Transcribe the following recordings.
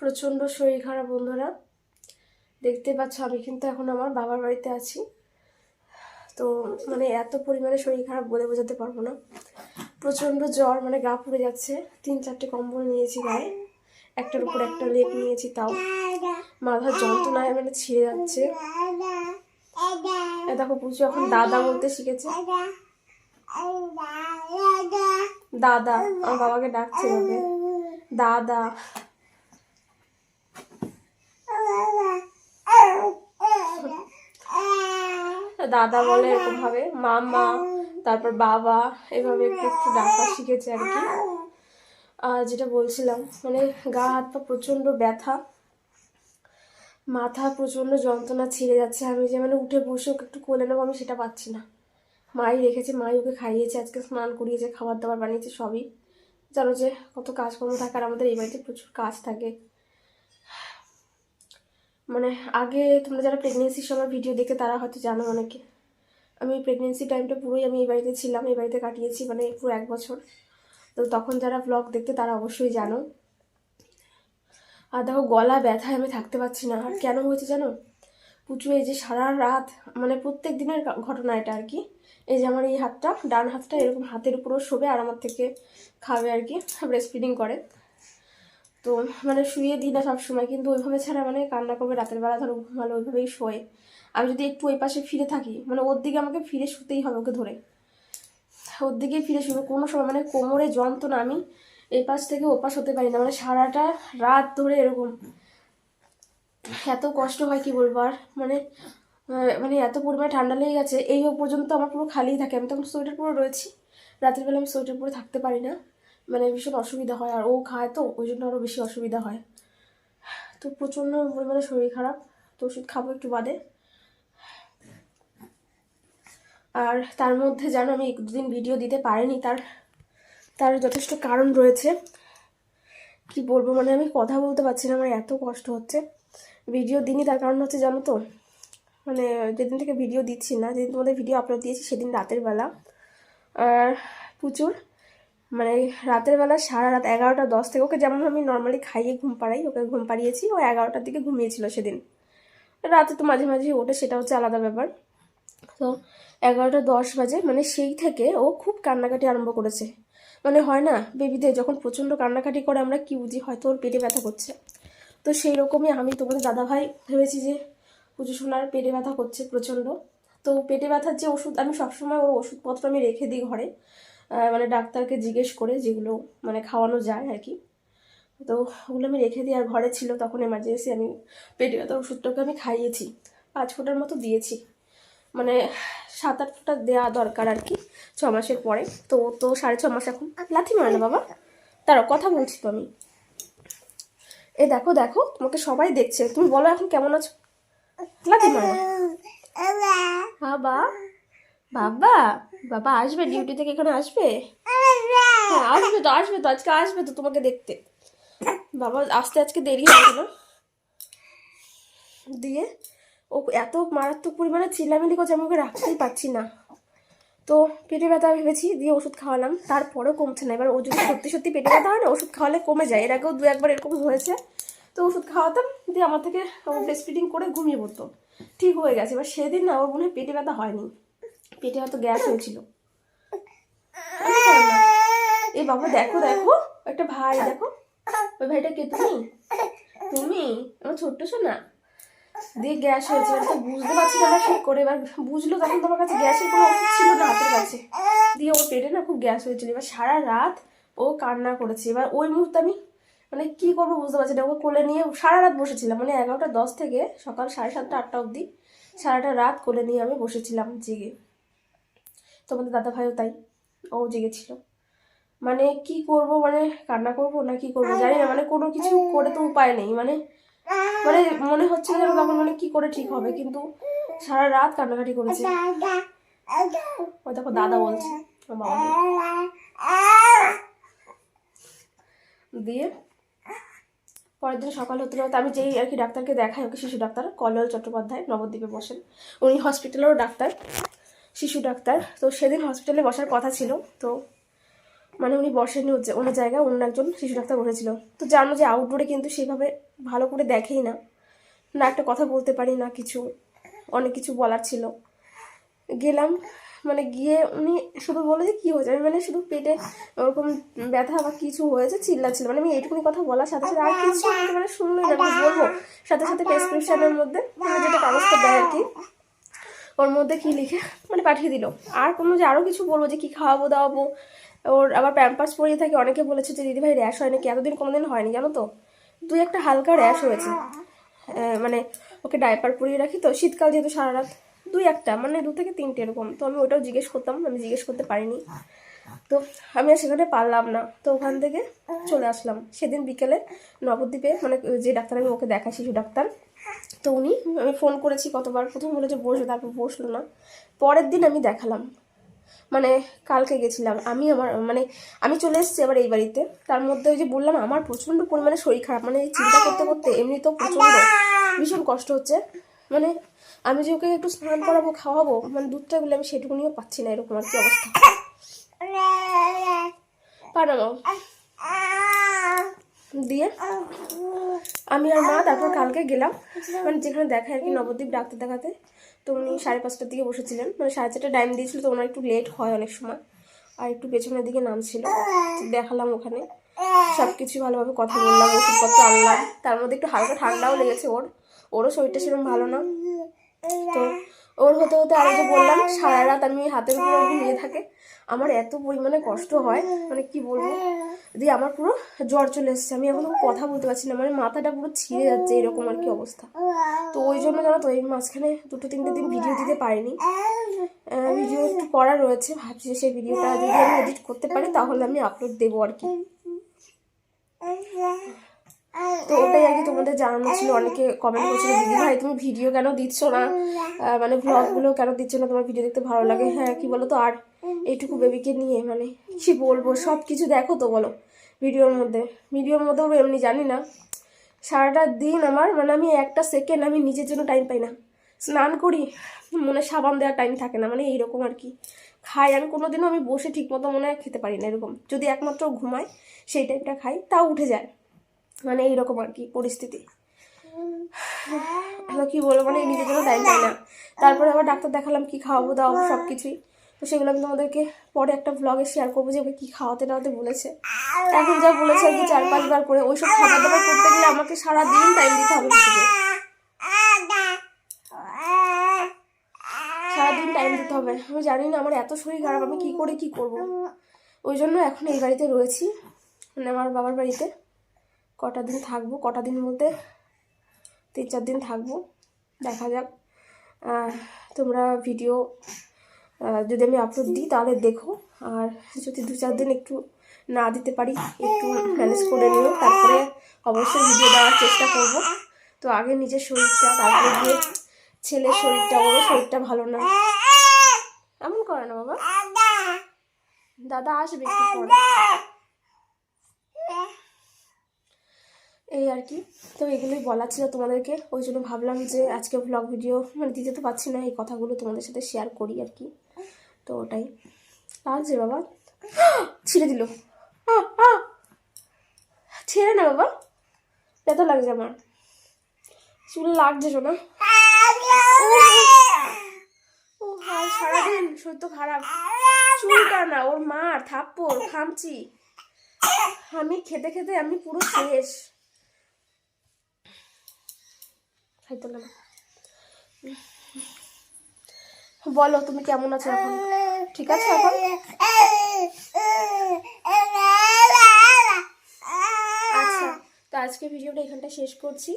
প্রচণ্ড শরীর খারাপ, বন্ধুরা। দেখতে পাচ্ছ, আমি কিন্তু এখন আমার বাবার বাড়িতে আছি। তো মানে এত পরিমাণে শরীর খারাপ বলে বোঝাতে পারব না। প্রচণ্ড জ্বর মানে গা পুড়ে যাচ্ছে। তিন চারটে কম্বল নিয়েছি গায়ে। একটার উপর একটা লেপ নিয়েছি তাও। মাথার যন্ত্রণায় মানে ছিঁড়ে যাচ্ছে। দেখো পুজো এখন দাদা বলতে শিখেছে। দাদা, আমার বাবাকে ডাকছে দাদা দাদা বলে এরকম ভাবে মামা, তারপর বাবা, এভাবে একটু একটু ডাকা শিখেছে আর কি। আর যেটা বলছিলাম মানে গা, হাত পা প্রচণ্ড ব্যথা, মাথা প্রচণ্ড যন্ত্রণা ছিঁড়ে যাচ্ছে। আমি যে মানে উঠে বসে ওকে একটু কোলে নেব আমি সেটা পাচ্ছি না। মাই রেখেছে, মাই ওকে খাইয়েছে, আজকে স্নান করিয়েছে, খাবার দাবার বানিয়েছে, সবই। জানো যে কত কাজকর্ম থাকে আর আমাদের এই বাড়িতে প্রচুর কাজ থাকে। মানে আগে তোমরা যারা প্রেগনেন্সির সময় ভিডিও দেখে তারা হয়তো জানো অনেকে। আমি প্রেগনেন্সি টাইমটা পুরোই আমি এই বাড়িতে ছিলাম, এই বাড়িতে কাটিয়েছি মানে পুরো এক বছর। তো তখন যারা ব্লগ দেখতে তারা অবশ্যই জানো। আর দেখো গলা ব্যথায় আমি থাকতে পারছি না। আর কেন হয়েছে জানো? পুচু, এই যে সারা রাত মানে প্রত্যেক দিনের ঘটনা এটা আর কি। এই যে আমার এই হাতটা, ডান হাতটা এরকম হাতের উপরও শোবে আর আমার থেকে খাবে আর কি ব্রেস্ট ফিডিং করে। তো মানে শুয়ে দিই না সবসময়, কিন্তু ওইভাবে ছাড়া মানে কান্না করবে, রাতের বেলা ধরো ঘুমালো ওইভাবেই শোয়। আমি যদি একটু ওই পাশে ফিরে থাকি মানে ওর দিকে আমাকে ফিরে শুতেই হবে ওকে ধরে। ওর দিকেই ফিরে শুবে কোনো সময় মানে কোমরে যন্ত্রণা, আমি এই পাশ থেকে ও পাশ হতে পারি না মানে সারাটা রাত ধরে এরকম। এত কষ্ট হয় কি বলব আর মানে মানে এত পরিমাণে ঠান্ডা লেগে গেছে, এই পর্যন্ত আমার পুরো খালিই থাকে, আমি তখন সোয়েটার পরে রয়েছি, রাতের বেলা আমি সোয়েটার পরে থাকতে পারি না। মানে ভীষণ অসুবিধা হয় আর ও খায় তো, ওই জন্য আরও বেশি অসুবিধা হয়। তো প্রচণ্ড পরিমাণে শরীর খারাপ, তো ওষুধ খাব একটু বাদে। আর তার মধ্যে জানো আমি দুদিন ভিডিও দিতে পারিনি, তার তার যথেষ্ট কারণ রয়েছে। কি বলব মানে আমি কথা বলতে পারছি না, আমার এত কষ্ট হচ্ছে। ভিডিও দিনই তার কারণ হচ্ছে জানো তো মানে যেদিন থেকে ভিডিও দিচ্ছি না, যেদিন তোমাদের ভিডিও আপলোড দিয়েছি, সেদিন রাতের বেলা। আর প্রচুর মানে রাতের বেলা সারা রাত এগারোটা দশ থেকে, ওকে যেমন আমি নর্মালি খাইয়ে ঘুম পাড়াই, ওকে ঘুম পাড়িয়েছি, ও এগারোটার দিকে ঘুমিয়েছিল সেদিন। রাতে তো মাঝে মাঝে ওঠে, সেটা হচ্ছে আলাদা ব্যাপার। তো এগারোটা দশ বাজে মানে সেই থেকে ও খুব কান্নাকাটি আরম্ভ করেছে। মানে হয় না, বেবিদের যখন প্রচণ্ড কান্নাকাটি করে আমরা কি বুঝি, হয়তো ওর পেটে ব্যথা করছে। তো সেই রকমই আমি তোমাদের দাদাভাই ভেবেছি যে পুজো সোনার পেটে ব্যথা করছে প্রচণ্ড। তো পেটে ব্যথার যে ওষুধ, আমি সবসময় ওর ওষুধপত্র আমি রেখে দিই ঘরে। মানে ডাক্তারকে জিজ্ঞেস করে যেগুলো মানে খাওয়ানো যায় আর কি। তো ওগুলো আমি রেখে দিই আর ঘরে ছিল তখন এমার্জেন্সি আমি পেটে ব্যথার ওষুধটাকে আমি খাইয়েছি, পাঁচ ফোঁটার মতো দিয়েছি। মানে সাত আট ফোঁটা দেওয়া দরকার আর কি ছ মাসের পরে। তো তো সাড়ে ছ মাস এখন লাথি মারে না বাবা। তারও কথা বলছি তো আমি। এ দেখো দেখো, তোমাকে সবাই দেখছে। তুমি বলো এখন কেমন আছো? লাথি মারে। না। বাবা বাবা বাবা আসবে ডিউটি থেকে এখানে আসবে? হ্যাঁ আসবে তো আসবে তো, আজকে আসবে তো তোমাকে দেখতে। বাবা, আসতে আজকে দেরি হবে না দিয়ে, ও এত মারাত্মক পরিমাণে চিল্লামিলি করছে, আমি ওকে রাখতেই পারছি না। তো পেটে ব্যথা ভেবেছি, দিয়ে ওষুধ খাওয়ালাম। তারপরেও কমছে না। এবার ও যদি সত্যি সত্যি পেটে ব্যথা হয় না, ওষুধ খাওয়ালে কমে যায়। এর আগেও দু একবার এরকম হয়েছে। তো ওষুধ খাওয়াতাম, দিয়ে আমার থেকে ব্রেস্ট ফিডিং করে ঘুমিয়ে পড়তো ঠিক হয়ে গেছে। এবার সেদিন না ওর মনে হয় পেটে ব্যথা হয়নি। পেটে হয়তো গ্যাস হয়েছিল। এ বাবা, দেখো দেখো, একটা ভাই, দেখো। ওই ভাইটা কে, তুমি? তুমি? আমার ছোট্ট শোনা দিয়ে গ্যাস হয়েছে তো বুঝতে পারছি না ঠিক করে। এবার বুঝলো তখন তোমার কাছে গ্যাসের কোনো ছিল না হাতের কাছে। দিয়ে ওর পেটে না খুব গ্যাস হয়েছিল। এবার সারা রাত ও কান্না করেছে। এবার ওই মুহূর্তে আমি মানে কি করব বুঝতে পারছি না। ওকে কোলে নিয়ে সারা রাত বসেছিলাম। মানে এগারোটা দশ থেকে সকাল সাড়ে সাতটা, আটটা অবধি সারাটা রাত কোলে নিয়ে আমি বসেছিলাম জেগে। তোমাদের দাদা ভাইও তাই, ও জেগেছিল। মানে কি করব মানে কান্না করব না কি করব জানি না মানে কোনো কিছু করে তো উপায় নেই মানে মানে মনে হচ্ছে যেন তখন মানে কি করে ঠিক হবে, কিন্তু সারা রাত কান্নাকাটি করেছে। ওই দেখো দাদা বলছে, ও। দিয়ে পরের দিন সকাল হতে হতে আমি যেই আর কি ডাক্তারকে দেখাই, ওকে শিশু ডাক্তার কল্যাণ চট্টোপাধ্যায় নবদ্বীপে বসেন। উনি হসপিটালেরও ডাক্তার। শিশু ডাক্তার। তো সেদিন হসপিটালে বসার কথা ছিল। তো মানে উনি বসেনি হচ্ছে ওনার জায়গায় অন্য একজন শিশু ডাক্তার বসেছিল। তো জানো যে আউটডোরে কিন্তু সেভাবে ভালো করে দেখেই না। না একটা কথা বলতে পারি না কিছু অনেক কিছু বলার ছিল। গেলাম মানে গিয়ে উনি শুধু বলে যে কী হয়েছে? আমি মানে শুধু পেটে ওরকম ব্যথা বা কিছু হয়েছে চিল্লাচ্ছিল। মানে আমি এইটুকুনি কথা বলার সাথে সাথে আর কিছু মানে শুনলোই না বলব। সাথে সাথে প্রেসক্রিপশনের মধ্যে মানে যেটা কাগজটা দেয় আর কি। ওর মধ্যে কি লিখে মানে পাঠিয়ে দিল। আর কোনো যে আরও কিছু বলব যে কি খাওয়াবো দাওয়াবো। ওর আবার প্যাম্পাস পরিয়ে থাকে অনেকে বলেছে যে দিদিভাই র্যাশ হয় নাকি এতদিন কোনোদিন হয়নি জানো তো? দুই একটা হালকা র্যাশ হয়েছে। আহ, মানে ওকে ডাইপার পরিয়ে রাখি তো শীতকাল যেহেতু সারা রাত দুই একটা মানে দু থেকে তিনটে এরকম। তো আমি ওটাও জিজ্ঞেস করতাম আমি জিজ্ঞেস করতে পারিনি। তো আমি আর সেখানে পারলাম না। তো ওখান থেকে চলে আসলাম। সেদিন বিকেলে নবদ্বীপে মানে যে ডাক্তার আমি ওকে দেখাই শিশু ডাক্তার। তো উনি, আমি ফোন করেছি কতবার, প্রথম বলে যে বসবে তারপর বসল না। পরের দিন আমি দেখালাম। মানে কালকে গেছিলাম। আমি আমার মানে আমি চলে এসেছি আবার এই বাড়িতে। তার মধ্যে ওই যে বললাম, আমার প্রচণ্ড পরিমাণে শরীর খারাপ। মানে চিন্তা করতে করতে এমনি তো প্রচণ্ড ভীষণ কষ্ট হচ্ছে। মানে আমি যে ওকে একটু স্নান করাবো, খাওয়াবো মানে দুধটা গুলো আমি সেটুকুনিও পাচ্ছি না, এরকম আর কি অবস্থা। পানামাও দিয়ে আমি আর মা তারপর কালকে গেলাম। মানে যেখানে দেখায় আর কি, নবদ্বীপ ডাক্তার দেখাতে। তো উনি সাড়ে পাঁচটার দিকে বসেছিলেন। মানে সাড়ে চারটা টাইম দিয়েছিল, তো ওনার একটু লেট হয় অনেক সময়। আর একটু পেছনের দিকে নামছিল। দেখালাম ওখানে। সব কিছু ভালোভাবে কথা বললাম, ওষুধপত্র আনলাম। তার মধ্যে একটু হালকা ঠান্ডাও লেগেছে ওর। ওরও শরীরটা সেরকম ভালো না। তো ওর হতে হতে আরও যে বললাম, সারা রাত আমি হাতের উপর নিয়ে থাকে। আমার এত পরিমাণে কষ্ট হয়। মানে কি বলব? দিয়ে আমার পুরো জ্বর চলে এসেছে। আমি এখন কথা বলতে পারছি না মানে মাথাটা পুরো ছিঁড়ে যাচ্ছে এরকম আর কি অবস্থা। তো ওই জন্য জানো তো, এই মাঝখানে দুটো তিনটে দিন ভিডিও দিতে পারিনি। ভিডিও একটু করা রয়েছে, ভাবছি সেই ভিডিওটা যদি আমি এডিট করতে পারি, তাহলে আমি আপলোড দেবো আর কি। তো ওটাই আর কি তোমাদের জানানো ছিল, অনেকে কমেন্ট করছিল, দিদি ভাই, তুমি ভিডিও কেন দিচ্ছ না? মানে ভ্লগগুলো কেন দিচ্ছ না? তোমার ভিডিও দেখতে ভালো লাগে। হ্যাঁ কি বলো তো আর এইটুকু বেবিকে নিয়ে মানে কি বলব সব কিছু দেখো তো বলো ভিডিওর মধ্যে। ভিডিওর মধ্যেও এমনি জানি না। সারাটা দিন আমার মানে আমি একটা সেকেন্ড আমি নিজের জন্য টাইম পাই না। স্নান করি মনে সাবান দেওয়ার টাইম থাকে না মানে এইরকম আর কি। খাই আমি কোনোদিনও আমি বসে ঠিক মতো মনে হয় খেতে পারি না এরকম। যদি একমাত্র ঘুমাই সেই টাইমটা খাই তাও উঠে যায়। মানে এইরকম আর কি পরিস্থিতি। হ্যালো কি বলব মানে নিজের জন্য টাইম পাই না। তারপরে আবার ডাক্তার দেখালাম কি খাওয়াবো দাওয়াবো সব কিছুই তো সেগুলো আমি তোমাদেরকে পরে একটা ব্লগে শেয়ার করব যে ওকে কী খাওয়াতে টাওয়াতে বলেছে। এখন যা বলেছে আর কি চার পাঁচবার করে, ওইসব খাবার দাবার করতে গেলে আমাকে সারাদিন টাইম দিতে হবে সারাদিন টাইম দিতে হবে। আমি জানি না, আমার এত শরীর খারাপ, আমি কি করে কি করব? ওই জন্য এখন এই বাড়িতে রয়েছি। মানে আমার বাবার বাড়িতে কটা দিন থাকব, কটা দিন বলতে তিন চার দিন থাকব। দেখা যাক। তোমরা ভিডিও যদি আমি আপলোড দিই, তাহলে দেখো। আর যদি দু চার দিন একটু না দিতে পারি, একটু ম্যানেজ করে নিও। তারপরে অবশ্যই ভিডিও দেওয়ার চেষ্টা করব। তো আগে নিজের শরীরটা, তারপরে গিয়ে ছেলের শরীরটা ওরও শরীরটা ভালো না। এমন করে না, বাবা। দাদা আসবে এই আর কি। তো এগুলোই বলার ছিল তোমাদেরকে। ওই জন্য ভাবলাম যে আজকে ব্লগ ভিডিও মানে দিতে তো পারছি না, এই কথাগুলো তোমাদের সাথে শেয়ার করি আর কি। তো ওটাই। লাগছে বাবা, ছিঁড়ে দিল। ছেড়ে না বাবা। এত লাগছে আমার। চুল লাগছে শোনা। ও হাই সারাদিন তো খারাপ। চুলটা না, ওর মার থাপ্পড় খামচি আমি খেতে খেতে আমি পুরো শেষ। খাইতে না বলো, তুমি কেমন আছো এখন? ঠিক আছে এখন? আচ্ছা তো আজকে ভিডিওটা এখানটা শেষ করছি।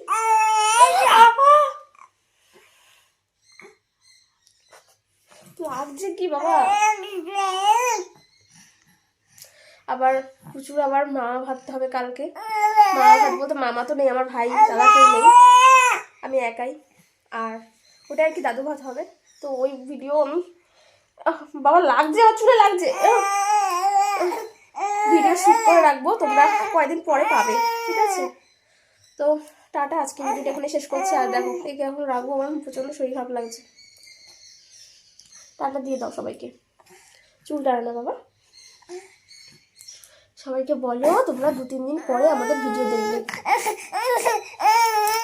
লাগছে কি বাবা? আবার প্রচুর আবার মা ভাবতে হবে কালকে। মা ভাববো তো মামা তো নেই, আমার ভাই দাদা কেউ নেই। আমি একাই। আর ওটা আর কি দাদু ভাত হবে? তো ওই ভিডিও আমি বাবা, লাগছে, আমার চুলে লাগছে। ভিডিও শুট করে রাখব, তোমরা কয়দিন পরে পাবে, ঠিক আছে? তো টাটা, আজকে ভিডিওটা এখানে শেষ করছি, আর দেখো একে এখন রাখব, আমার প্রচণ্ড শরীর খারাপ লাগছে। টাটা দিয়ে দাও সবাইকে। চুল টানা না, বাবা। সবাইকে বলো, তোমরা দু তিন দিন পরে আমাদের ভিডিও দেখবে।